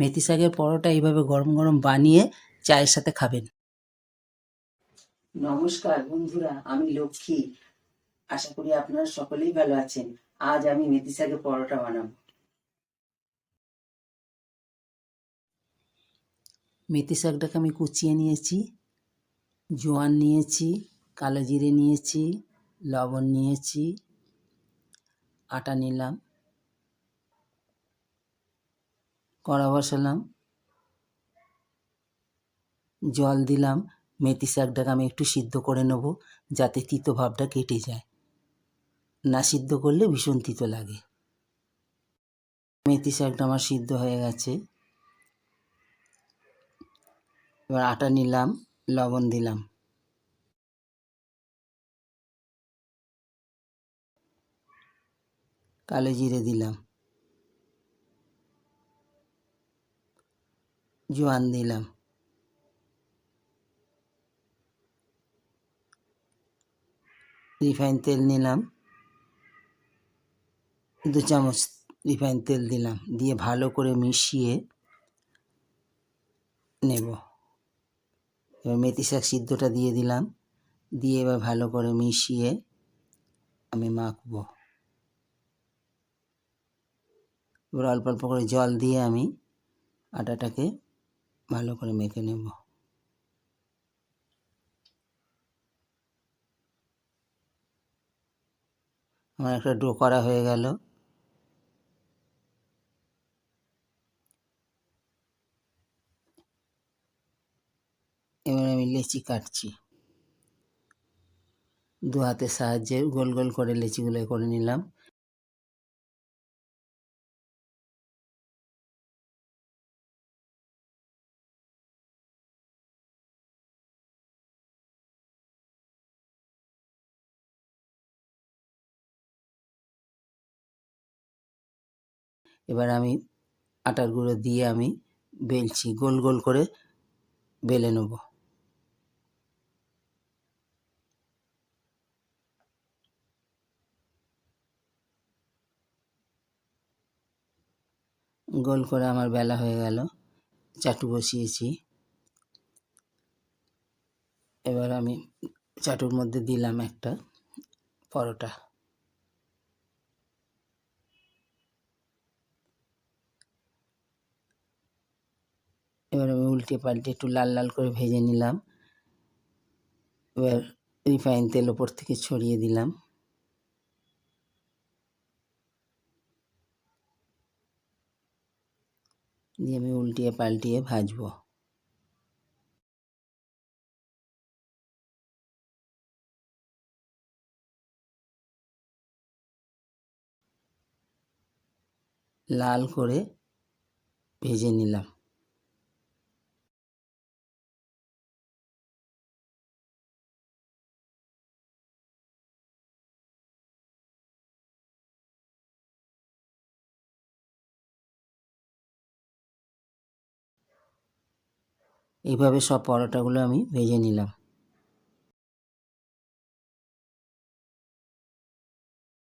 মেথি শাকের পরোটা এইভাবে গরম গরম বানিয়ে চায়ের সাথে খাবেন। নমস্কার বন্ধুরা আমি লক্ষ্মী। আশা করি আপনারা সকলেই ভালো আছেন। আজ আমি মেথি শাকের পরোটা বানাবো। মেথি শাকটাকে আমি কুচিয়ে নিয়েছি জোয়ান নিয়েছি কালো জিরে নিয়েছি লবণ নিয়েছি আটা নিলাম। কড়া বসালাম। জল দিলাম। মেথি শাকটাকে আমি একটু সিদ্ধ করে নেব যাতে তিতো ভাবটা কেটে যায়। না সিদ্ধ করলে ভীষণ তিতো লাগে। মেথি শাকটা আমার সিদ্ধ হয়ে গেছে। এবার আটা নিলাম, লবণ দিলাম। কালো জিরে দিলাম। জোয়ান দিলাম। রিফাইন তেল নিলাম। দু চামচ রিফাইন তেল দিলাম। দিয়ে ভালো করে মিশিয়ে নেব। এবার মেথি শাক সিদ্ধটা দিয়ে দিলাম। দিয়ে এবার ভালো করে মিশিয়ে আমি মাখবো। এবার অল্প অল্প করে জল দিয়ে আমি আটাটাকে ভালো করে মেখে নেব। আমার একটা ডো করা হয়ে গেল। এবার আমি লেচি কাটছি। দু হাতের সাহায্যে গোল গোল করে লেচিগুলো করে নিলাম। এবার আমি আটার গুঁড়ো দিয়ে আমি বেলছি, গোল গোল করে বেলে নেব। গোল করে আমার বেলা হয়ে গেল, চাটু বসিয়েছি। এবার আমি চাটুর মধ্যে দিলাম একটা পরোটা এবার আমি উল্টে পাল্টে একটু লাল লাল করে ভেজে নিলাম। এবার রিফাইন তেল ওপর থেকে ছড়িয়ে দিলাম। দিয়ে আমি উল্টিয়ে পাল্টিয়ে ভাজবো। লাল করে ভেজে নিলাম। এইভাবে সব পরোটাগুলো আমি ভেজে নিলাম।